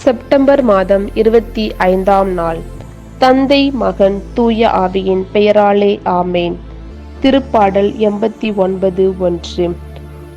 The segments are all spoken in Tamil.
செப்டம்பர் மாதம் இருபத்தி ஐந்தாம் நாள். தந்தை மகன் தூய ஆவியின் பெயராலே ஆமேன். திருப்பாடல் எண்பத்தி ஒன்பது ஒன்று.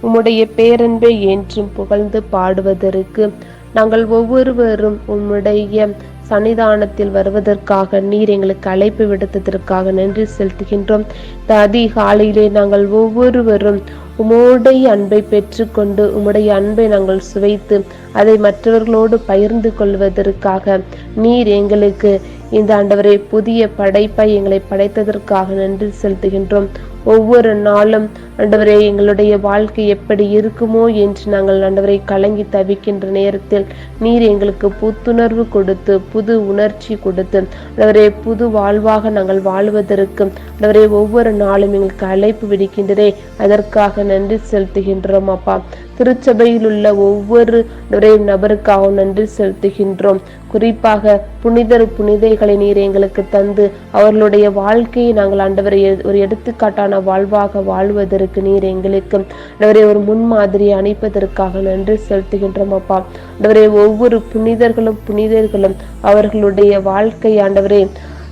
உம்முடைய பேரன்பை என்றும் புகழ்ந்து பாடுவதற்கு நாங்கள் ஒவ்வொருவரும் உம்முடைய சன்னிதானத்தில் வருவதற்காக நீர் எங்களுக்கு அழைப்பு விடுத்ததற்காக நன்றி செலுத்துகின்றோம். இந்த அதிகாலையிலே நாங்கள் ஒவ்வொருவரும் உம்முடைய அன்பை பெற்றுக்கொண்டு உம்முடைய அன்பை நாங்கள் சுவைத்து அதை மற்றவர்களோடு பகிர்ந்து கொள்வதற்காக நீர் எங்களுக்கு இந்த ஆண்டவரை புதிய படைப்பை எங்களை படைத்ததற்காக நன்றி செலுத்துகின்றோம். ஒவ்வொரு நாளும் ஆண்டவரே எங்களுடைய வாழ்க்கை எப்படி இருக்குமோ என்று நாங்கள் ஆண்டவரை கலங்கி தவிக்கின்ற நேரத்தில் நீர் எங்களுக்கு புத்துணர்வு கொடுத்து புது உணர்ச்சி கொடுத்து ஆண்டவரே புது வாழ்வாக நாங்கள் வாழ்வதற்கு ஆண்டவரே ஒவ்வொரு நாளும் எங்களுக்கு அழைப்பு விடுக்கின்றதே. அதற்காக நன்றி செலுத்துகின்றோம் அப்பா. திருச்சபையில் உள்ள ஒவ்வொரு ஆண்டவரே நபருக்காகவும் நன்றி செலுத்துகின்றோம். குறிப்பாக புனிதர் புனிதைகளை நீர் எங்களுக்கு தந்து அவர்களுடைய வாழ்க்கையை நாங்கள் ஆண்டவரை ஒரு எடுத்துக்காட்டான வாழ்வாக வாழ்வதற்கு நீர் எங்களுக்கு. அவரை ஒரு முன்மாதிரியை அணிப்பதற்காக நன்றி செலுத்துகின்றோம் அப்பா. ஆண்டவரே ஒவ்வொரு புனிதர்களும் புனிதர்களும் அவர்களுடைய வாழ்க்கை ஆண்டவரே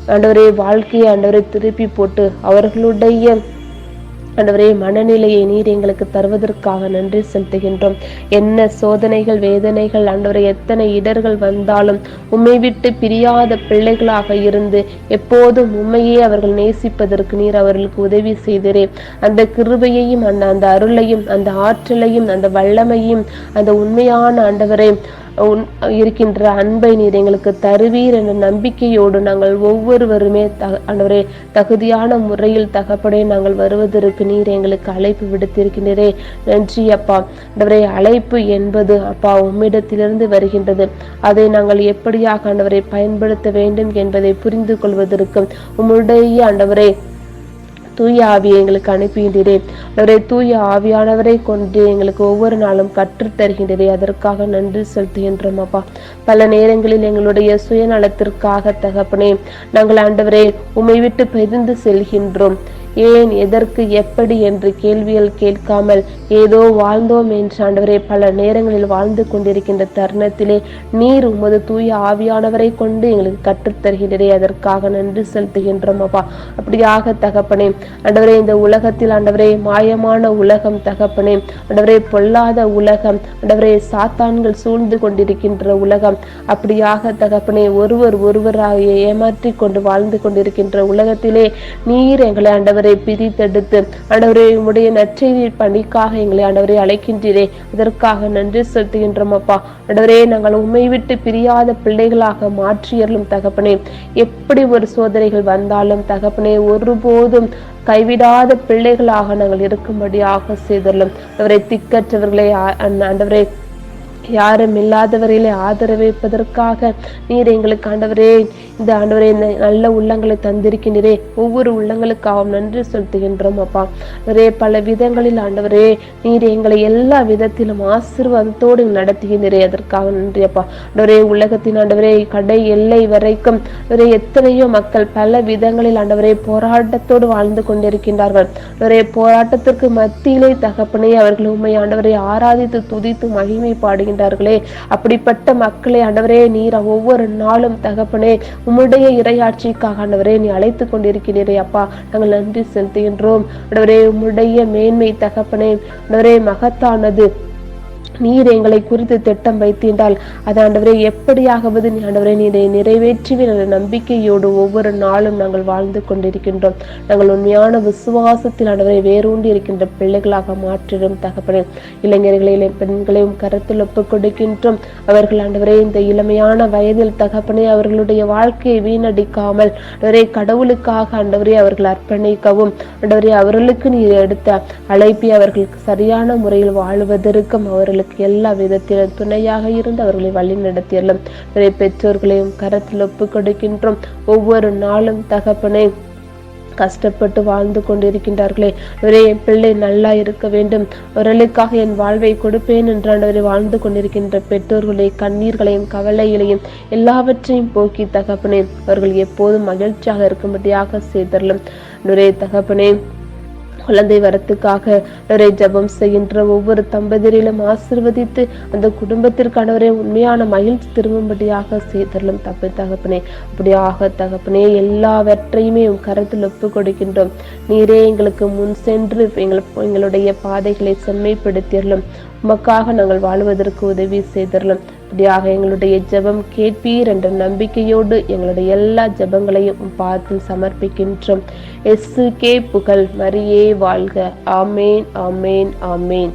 ஆண்டவரே வாழ்க்கையை ஆண்டவரை திருப்பி போட்டு அவர்களுடைய ஆண்டவரே மனநிலையை நீர் எங்களுக்கு தருவதற்காக நன்றி செலுத்துகின்றோம். என்ன சோதனைகள் வேதனைகள் அன்றவரை எத்தனை இடர்கள் வந்தாலும் உம்மை விட்டு பிரியாத பிள்ளைகளாக இருந்து எப்போதும் உண்மையே அவர்கள் நேசிப்பதற்கு நீர் அவர்களுக்கு உதவி செய்தரே. அந்த கிருபையையும் அந்த அந்த அருளையும் அந்த ஆற்றலையும் அந்த வல்லமையும் அந்த உண்மையான ஆண்டவரை இருக்கின்ற அன்பை நீர் எங்களுக்கு தருவீர் என்ற நம்பிக்கையோடு நாங்கள் ஒவ்வொருவருமே த ஆண்டவரே தகுதியான முறையில் தகப்படே நாங்கள் வருவதற்கு நீர் எங்களுக்கு அழைப்பு விடுத்திருக்கின்றே நன்றி அப்பா. ஆண்டவரே அழைப்பு என்பது அப்பா உம்மிடத்திலிருந்து வருகின்றது. அதை நாங்கள் எப்படியாக ஆண்டவரை பயன்படுத்த வேண்டும் என்பதை புரிந்து கொள்வதற்கு உம்முடைய ஆண்டவரை தூய ஆவியை எங்களுக்கு அனுப்புகின்றேன் அவரை தூய ஆவியானவரை கொண்டு எங்களுக்கு ஒவ்வொரு நாளும் கற்றுத்தருகின்றதே அதற்காக நன்றி செலுத்துகின்றோம் அப்பா. பல நேரங்களில் எங்களுடைய சுயநலத்திற்காக தகப்பனே நாங்கள் ஆண்டவரே உமை விட்டு பிரிந்து செல்கின்றோம். ஏன் எதற்கு எப்படி என்று கேள்விகள் கேட்காமல் ஏதோ வாழ்ந்தோம் என்று ஆண்டவரே பல நேரங்களில் வாழ்ந்து கொண்டிருக்கின்ற தருணத்திலே நீர் உமது தூய ஆவியானவரை கொண்டு எங்களுக்கு கற்றுத்தருகின்றதே அதற்காக நன்றி செலுத்துகின்றோம் அப்பா. அப்படியாக தகப்பனே ஆண்டவரே இந்த உலகத்தில் ஆண்டவரே மாயமான உலகம் தகப்பனே ஆண்டவரே பொல்லாத உலகம் ஆண்டவரே சாத்தான்கள் சூழ்ந்து கொண்டிருக்கின்ற உலகம். அப்படியாக தகப்பனே ஒருவர் ஒருவராக ஏமாற்றி கொண்டு வாழ்ந்து கொண்டிருக்கின்ற உலகத்திலே நீர் எங்களை ஆண்டவரை பிரித்தெடுத்து ஆண்டவரே உம்முடைய நற்செய்தி பணிக்காக எங்களை ஆண்டவரை அழைக்கின்றீரே. அதற்காக நன்றி செலுத்துகின்றோம் அப்பா. ஆண்டவரே நாங்கள் உண்மை விட்டு பிரியாத பிள்ளைகளாக மாற்றியறலும் தகப்பனே. எப்படி ஒரு சோதனைகள் வந்தாலும் தகப்பனே ஒருபோதும் கைவிடாத பிள்ளைகளாக நாங்கள் இருக்கும்படியாக செய்துள்ளோம். அவரை திக்கற்றவர்களை ஆ- யாரும் இல்லாதவரையிலே ஆதரவைப்பதற்காக நீர் எங்களுக்கு ஆண்டவரே இந்த ஆண்டவரே இந்த நல்ல உள்ளங்களை தந்திருக்கின்றே ஒவ்வொரு உள்ளங்களுக்காகவும் நன்றி செலுத்துகின்றோம் அப்பா. ஒரே பல விதங்களில் ஆண்டவரே நீர் எங்களை எல்லா விதத்திலும் ஆசீர்வாதத்தோடு நடத்துகின்றே அதற்காக நன்றி அப்பா. ஆண்டவரே உலகத்தின் ஆண்டவரே கடை எல்லை வரைக்கும் ஒரே எத்தனையோ மக்கள் பல விதங்களில் ஆண்டவரே போராட்டத்தோடு வாழ்ந்து கொண்டிருக்கின்றார்கள். ஒரே போராட்டத்திற்கு மத்தியிலே தகப்பனே அவர்கள் உண்மை ஆண்டவரை ஆராதித்து துதித்து மகிமை பாடுகின்றார்களே அப்படிப்பட்ட மக்களை ஆண்டவரே நீர் ஒவ்வொரு நாளும் தகப்பனே உம்முடைய இரையாட்சிக்காக ஆண்டவரே நீ அழைத்து கொண்டிருக்கிறீரே அப்பா. நாங்கள் நன்றி செலுத்துகின்றோம். ஆண்டவரே உம்முடைய மேன்மை தகப்பனே ஆண்டவரே மகத்தானது. நீர் எங்களை குறித்து திட்டம் வைத்தீண்டால் அது ஆண்டவரே எப்படியாகவது நீ ஆண்டவரே நீரை நிறைவேற்றுவீர் என்ற நம்பிக்கையோடு ஒவ்வொரு நாளும் நாங்கள் வாழ்ந்து கொண்டிருக்கின்றோம். நாங்கள் உண்மையான விசுவாசத்தில் ஆண்டவரை வேரூண்டி இருக்கின்ற பிள்ளைகளாக மாற்றிடும் தகப்பனே. இளைஞர்களையும் பெண்களையும் கருத்தில் ஒப்புக் கொடுக்கின்றோம். அவர்கள் ஆண்டவரே இந்த இளமையான வயதில் தகப்பனே அவர்களுடைய வாழ்க்கையை வீணடிக்காமல் ஆண்டவரே கடவுளுக்காக ஆண்டவரே அவர்கள் அர்ப்பணிக்கவும் ஆண்டவரே அவர்களுக்கு நீர் எடுத்த அழைப்பை அவர்களுக்கு சரியான முறையில் வாழ்வதற்கும் அவர்களுக்கு எல்லா விதத்திலும் துணையாக இருந்து அவர்களை வழி நடத்தியலும் பெற்றோர்களையும் கரத்தில் ஒப்புக் கொடுக்கின்றோம். ஒவ்வொரு நாளும் தகப்பனை கஷ்டப்பட்டு வாழ்ந்து கொண்டிருக்கின்றார்களே. ஒரே என் பிள்ளை நல்லா இருக்க வேண்டும். அவர்களுக்காக என் வாழ்வை கொடுப்பேன் என்றாண்டவரை வாழ்ந்து கொண்டிருக்கின்ற பெற்றோர்களை கண்ணீர்களையும் கவலைகளையும் எல்லாவற்றையும் போக்கி தகப்பனே அவர்கள் எப்போதும் மகிழ்ச்சியாக இருக்கும்படியாக செய்தரலும். நுரே தகப்பனே குழந்தை வரத்துக்காக நிறைய ஜபம் செய்கின்ற ஒவ்வொரு தம்பதியிலும் ஆசிர்வதித்து அந்த குடும்பத்திற்கானவரே உண்மையான மகிழ்ச்சி திரும்பும்படியாக செய்தரலும் தப்பு தகப்பனே. அப்படியாக தகப்பனே எல்லாவற்றையுமே உன் கரத்தில் ஒப்பு கொடுக்கின்றோம். நீரே எங்களுக்கு முன் சென்று எங்கள் எங்களுடைய பாதைகளை செம்மைப்படுத்தியறலும் உமக்காக நாங்கள் வாழ்வதற்கு உதவி செய்திடலாம் அப்படியாக எங்களுடைய ஜெபம் கேட்பீர் என்ற நம்பிக்கையோடு எங்களுடைய எல்லா ஜெபங்களையும் பார்த்து சமர்ப்பிக்கின்றோம். எஸ்ஸு கே புகழ் மரியே வாழ்க. ஆமேன் ஆமேன் ஆமேன்.